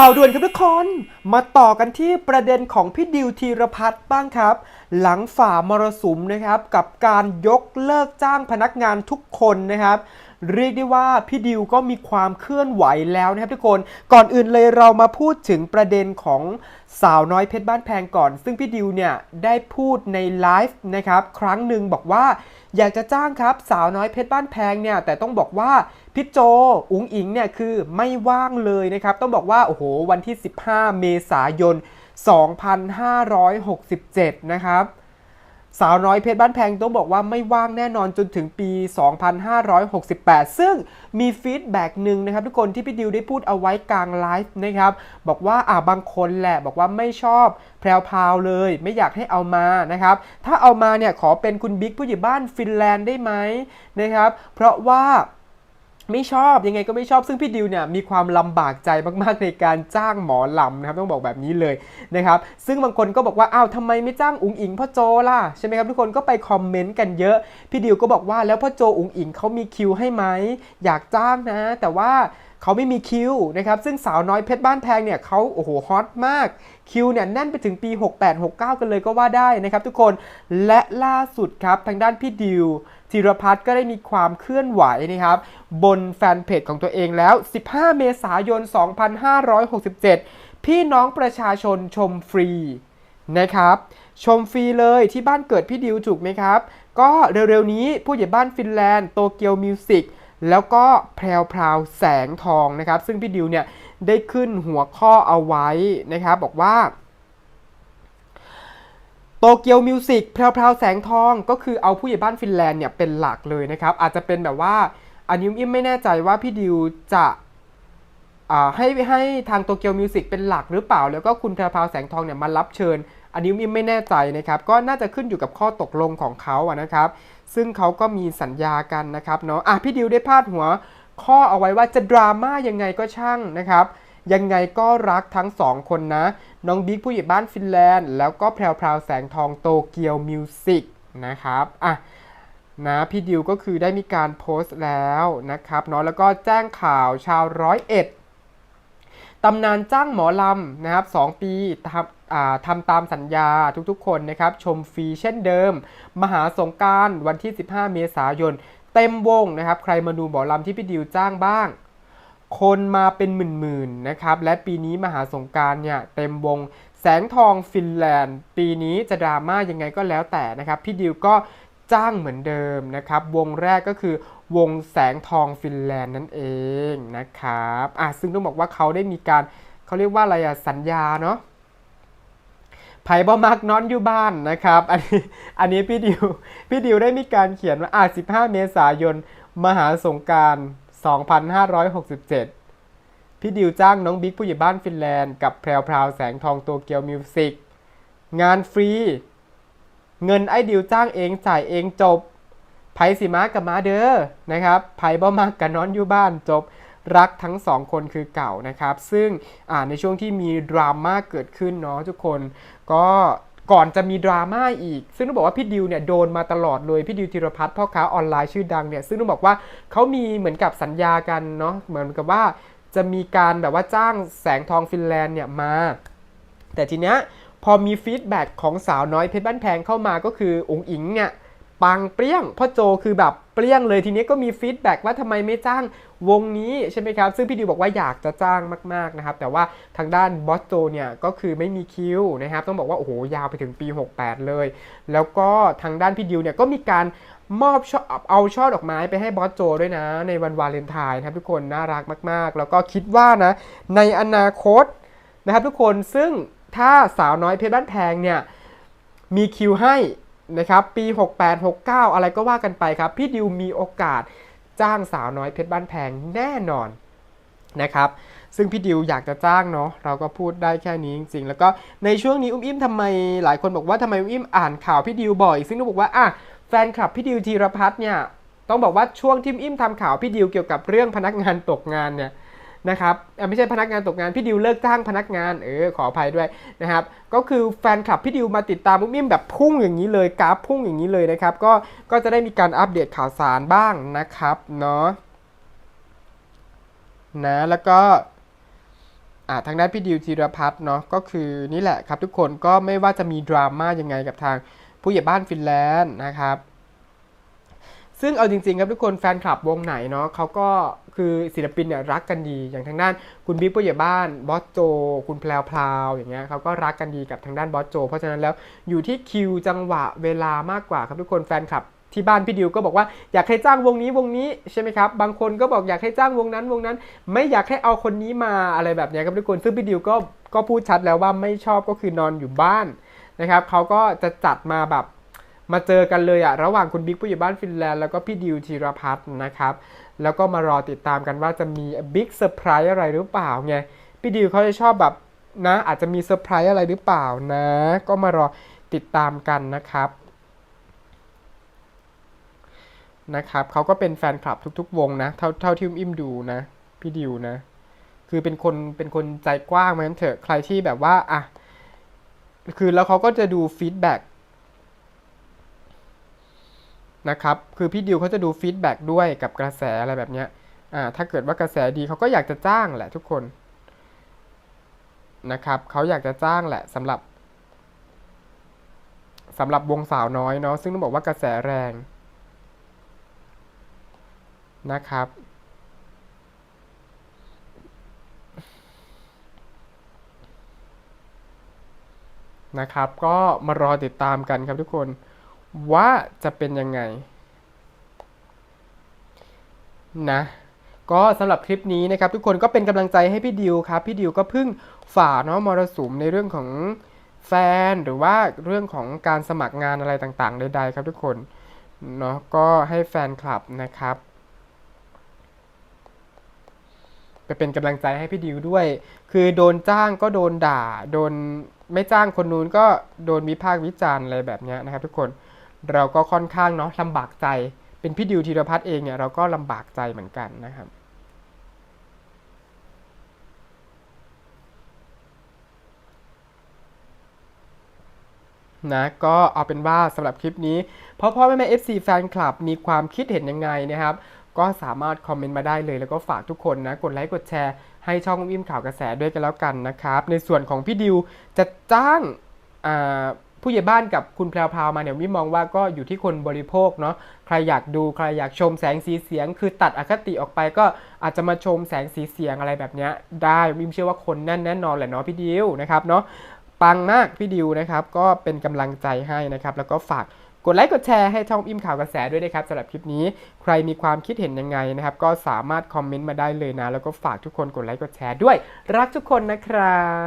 ข่าวด่วนครับทุกคน มาต่อกันที่ประเด็นของพี่ดิวธีรพัฒน์บ้างครับ หลังฝ่ามรสุมนะครับกับการยกเลิกจ้างพนักงานทุกคนนะครับ เรียกได้ว่าพี่ดิวก็มีความเคลื่อนไหวแล้วนะครับทุกคน ก่อนอื่นเลยเรามาพูดถึงประเด็นของสาวน้อยเพชรบ้านแพงก่อน ซึ่งพี่ดิวเนี่ยได้พูดในไลฟ์นะครับครั้งหนึ่งบอกว่าอยากจะจ้างครับสาวน้อยเพชรบ้านแพงเนี่ยแต่ต้องบอกว่า พี่โจอุ๋งอิงเนี่ยคือไม่ว่างเลยนะครับ ต้องบอกว่า โอ้โห วันที่ 15 เมษายน 2567 นะครับ สาวน้อยเพชรบ้านแพงต้องบอกว่าไม่ว่างแน่นอนจนถึงปี 2568 ซึ่งมีฟีดแบ็กหนึ่งนะครับ ทุกคนที่พี่ดิวได้พูดเอาไว้กลางไลฟ์นะครับ บอกว่าอ่าบางคนแหละบอกว่าไม่ชอบแพรวพาวเลย ไม่อยากให้เอามานะครับ ถ้าเอามาเนี่ยขอเป็นคุณบิ๊กผู้ใหญ่บ้านฟินแลนด์ได้ไหมนะครับ เพราะว่า ไม่ชอบยังไงก็ไม่ชอบซึ่งพี่ดิวเนี่ยมีความลำบากใจมากๆในการจ้างหมอลำนะครับต้องบอกแบบนี้เลยนะครับซึ่งบางคนก็บอกว่าอ้าวทำไมไม่จ้างอุ๋งอิงพ่อโจล่ะใช่ไหมครับทุกคนก็ไปคอมเมนต์กันเยอะ พี่ดิวก็บอกว่าแล้วพ่อโจอุ๋งอิงเขามีคิวให้ไหมอยากจ้างนะ แต่ว่าเขาไม่มีคิวนะครับซึ่งสาวน้อยเพชรบ้านแพงเนี่ยเขาโอ้โหฮอตมากคิวเนี่ยแน่นไปถึงปี 68 69 กันเลยก็ว่าได้นะครับทุกคนและล่าสุดครับทางด้านพี่ดิว ธีรพัฒน์ก็ได้มีความเคลื่อนไหวนะครับบนแฟนเพจของตัวเองแล้ว 15 เมษายน 2567 พี่น้องประชาชนชมฟรีนะครับชมฟรีเลยที่บ้านเกิดพี่ดิวถูกไหมครับ ก็เร็วๆนี้ผู้ใหญ่บ้านฟินแลนด์โตเกียวมิวสิกแล้วก็แพรวพราวแสงทองนะครับ ซึ่งพี่ดิวเนี่ยได้ขึ้นหัวข้อเอาไว้นะครับ บอกว่า โตเกียวมิวสิกแพรวๆแสงทองก็คือเอาผู้ใหญ่บ้านฟินแลนด์เนี่ยเป็นหลักเลยนะครับ อาจจะเป็นแบบว่าอันนี้อิมไม่แน่ใจว่าพี่ดิวจะอ่าให้ให้ทางโตเกียวมิวสิกเป็นหลักหรือเปล่า แล้วก็คุณแพรวๆแสงทองเนี่ยมารับเชิญ อันนี้อิมไม่แน่ใจนะครับ ก็น่าจะขึ้นอยู่กับข้อตกลงของเขาอะนะครับ ซึ่งเขาก็มีสัญญากันนะครับเนาะอะพี่ดิวได้พาดหัว ข้อเอาไว้ว่าจะดราม่ายังไงก็ช่างนะครับยังไงก็รักทั้งสองคนนะ น้องบิ๊กผู้ใหญ่บ้านฟินแลนด์ แล้วก็แพรวพราวแสงทองโตเกียวมิวสิกนะครับอะนะพี่ดิวก็คือได้มีการโพสต์แล้วนะครับเนาะแล้วก็แจ้งข่าวชาวร้อยเอ็ดตำนานจ้างหมอลำนะครับ2ปีทำทำตามสัญญาทุกๆ คนนะครับ ชมฟรีเช่นเดิม มหาสงการวันที่ 15 เมษายน เต็มวงนะครับ ใครมาดูหมอลำที่พี่ดิวจ้างบ้าง คนมาเป็นหมื่นๆนะครับ และปีนี้มหาสงการเนี่ยเต็มวงแสงทองฟินแลนด์ ปีนี้จะดราม่ายังไงก็แล้วแต่นะครับ พี่ดิวก็จ้างเหมือนเดิมนะครับ วงแรกก็คือวงแสงทองฟินแลนด์นั่นเองนะครับอะซึ่งต้องบอกว่าเขาได้มีการเขาเรียกว่าอะไรอะสัญญาเนาะไผ่บ่มักนอนอยู่บ้านนะครับ อันนี้อันนี้พี่ดิวพี่ดิวได้มีการเขียนว่าอ่า15 เมษายน มหาสงการ 2567 พี่ดิวจ้างน้องบิ๊กผู้ใหญ่บ้านฟินแลนด์กับแพรวพราวแสงทองโตเกียวมิวสิกงานฟรี เงินไอ้ดิวจ้างเองจ่ายเองจบไผสิมากับมาเด้อนะครับไผบ่มากกับนอนอยู่บ้านจบรักทั้งสองคนคือเก่านะครับ ซึ่งในช่วงที่มีดราม่าเกิดขึ้นเนาะทุกคนก็ ก่อนจะมีดราม่าอีก ซึ่งต้องบอกว่าพี่ดิวเนี่ยโดนมาตลอดเลยพี่ดิวธีรพัฒน์พ่อค้าออนไลน์ชื่อดังเนี่ยซึ่งต้องบอกว่าเขามีเหมือนกับสัญญากันเนาะเหมือนกับว่าจะมีการแบบว่าจ้างแสงทองฟินแลนด์เนี่ยมา แต่ทีเนี้ยพอมีฟีดแบ็กของสาวน้อยเพชรบ้านแพงเข้ามาก็คือองค์อิงเนี่ย ปังเปรี้ยงพ่อโจคือแบบเปรี้ยงเลยทีนี้ก็มีฟีดแบ็กว่าทำไมไม่จ้างวงนี้ใช่ไหมครับ ซึ่งพี่ดิวบอกว่าอยากจะจ้างมากๆนะครับ แต่ว่าทางด้านบอสโจเนี่ยก็คือไม่มีคิวนะครับ ต้องบอกว่าโอ้โหยาวไปถึงปี 68 เลย แล้วก็ทางด้านพี่ดิวเนี่ยก็มีการมอบชอเอาช่อดอกไม้ไปให้บอสโจด้วยนะ ในวันวาเลนไทน์นะครับทุกคนน่ารักมาก ๆ แล้วก็คิดว่านะในอนาคตนะครับทุกคนซึ่งถ้าสาวน้อยเพชรบ้านแพงเนี่ยมีคิวให้ นะครับปี 68 69 อะไรก็ว่ากันไปครับ พี่ดิวมีโอกาสจ้างสาวน้อยเพชรบ้านแพงแน่นอนนะครับซึ่งพี่ดิวอยากจะจ้างเนาะเราก็พูดได้แค่นี้จริง ๆ แล้วก็ในช่วงนี้อุ้มอิ่มทำไมหลายคนบอกว่าทำไมอุ้มอิ่มอ่านข่าวพี่ดิวบ่อย ซึ่งต้องบอกว่าอะแฟนคลับพี่ดิวธีรพัฒน์เนี่ยต้องบอกว่าช่วงที่อุ้มอิ่มทำข่าวพี่ดิวเกี่ยวกับเรื่องพนักงานตกงานเนี่ย นะครับไม่ใช่พนักงานตกงานพี่ดิวเลิกจ้างพนักงานเออขออภัยด้วยนะครับก็คือแฟนคลับพี่ดิวมาติดตามมุ้มมิ่มแบบพุ่งอย่างนี้เลยกราฟพุ่งอย่างนี้เลยนะครับก็ก็จะได้มีการอัปเดตข่าวสารบ้างนะครับเนาะนะแล้วก็อ่าทางด้านพี่ดิวธีรพัฒน์เนาะก็คือนี่แหละครับทุกคนก็ไม่ว่าจะมีดราม่ายังไงกับทางผู้ใหญ่บ้านฟินแลนด์นะครับ ซึ่งเอาจริงๆครับทุกคนแฟนคลับวงไหนเนาะเขาก็คือศิลปินเนี่ยรักกันดีอย่างทางด้านคุณบิ๊กผู้ใหญ่บ้านบอสโจ คุณแพลวพลาวอย่างเงี้ยเขาก็รักกันดีกับทางด้านบอสโจ เพราะฉะนั้นแล้วอยู่ที่คิวจังหวะเวลามากกว่าครับทุกคนแฟนคลับที่บ้านพี่ดิวก็บอกว่าอยากให้จ้างวงนี้วงนี้ใช่ไหมครับ บางคนก็บอกอยากให้จ้างวงนั้นวงนั้น ไม่อยากให้เอาคนนี้มาอะไรแบบเนี้ยครับทุกคนซึ่งพี่ดิวก็ก็พูดชัดแล้วว่าไม่ชอบก็คือนอนอยู่บ้านนะครับเขาก็จะจัดมาแบบ มาเจอกันเลยอะระหว่างคุณบิ๊กผู้ใหญ่บ้านฟินแลนด์แล้วก็พี่ดิวธีรพัฒน์นะครับ แล้วก็มารอติดตามกันว่าจะมีบิ๊กเซอร์ไพรส์อะไรหรือเปล่าไงพี่ดิวเขาจะชอบแบบนะ อาจจะมีเซอร์ไพรส์อะไรหรือเปล่านะ ก็มารอติดตามกันนะครับนะครับเขาก็เป็นแฟนคลับทุก ๆ วงนะเท่าเท่าที่อุ้มอิมดูนะ พี่ดิวนะ คือเป็นคนเป็นคนใจกว้างเหมือนเถอะใครที่แบบว่าอะคือแล้วเขาก็จะดูฟีดแบ็ก นะครับ คือพี่ดิวเขาจะดูฟีดแบ็กด้วยกับกระแสอะไรแบบเนี้ยอ่าถ้าเกิดว่ากระแสดีเขาก็อยากจะจ้างแหละทุกคนนะครับเขาอยากจะจ้างแหละสำหรับสำหรับวงสาวน้อยเนาะซึ่งต้องบอกว่ากระแสแรงนะครับ นะครับ ก็มารอติดตามกันครับทุกคน ว่าจะเป็นยังไง นะก็สำหรับคลิปนี้นะครับทุกคนก็เป็นกำลังใจให้พี่ดิวครับ พี่ดิวก็เพิ่งฝ่าเนาะมรสุมในเรื่องของแฟนหรือว่าเรื่องของการสมัครงานอะไรต่างๆใดๆครับทุกคนเนาะก็ให้แฟนคลับนะครับ ไปเป็นกำลังใจให้พี่ดิวด้วย คือโดนจ้างก็โดนด่า โดนไม่จ้างคนนู้นก็โดนวิพากษ์วิจารณ์อะไรแบบเนี้ยนะครับทุกคน เราก็ค่อนข้างเนาะลำบากใจ เป็นพี่ดิวธีรพัฒน์เองเนี่ยเราก็ลำบากใจเหมือนกันนะครับนะก็เอาเป็นว่าสำหรับคลิปนี้พ่อพ่อแม่แม่ FC แฟนคลับมีความคิดเห็นยังไงนะครับ ก็สามารถคอมเมนต์มาได้เลยแล้วก็ฝากทุกคนนะ กดไลค์กดแชร์ให้ช่องอิ่มข่าวกระแสด้วยกันแล้วกันนะครับ ในส่วนของพี่ดิวจะจ้างอ่า ผู้ใหญ่บ้านกับคุณแพรวพราวมาเนี่ยวิมองว่าก็อยู่ที่คนบริโภคเนาะใครอยากดูใครอยากชมแสงสีเสียง คือตัดอคติออกไปก็อาจจะมาชมแสงสีเสียงอะไรแบบนี้ได้วิมเชื่อว่าคนแน่นแน่นอนแหละเนาะพี่ดิวนะครับเนาะปังมากพี่ดิวนะครับก็เป็นกำลังใจให้นะครับแล้วก็ฝากกดไลค์กดแชร์ให้ช่องอิ่มข่าวกระแสด้วยนะครับสำหรับคลิปนี้ใครมีความคิดเห็นยังไงนะครับ ก็สามารถคอมเมนต์มาได้เลยนะ แล้วก็ฝากทุกคนกดไลค์กดแชร์ด้วย รักทุกคนนะครับ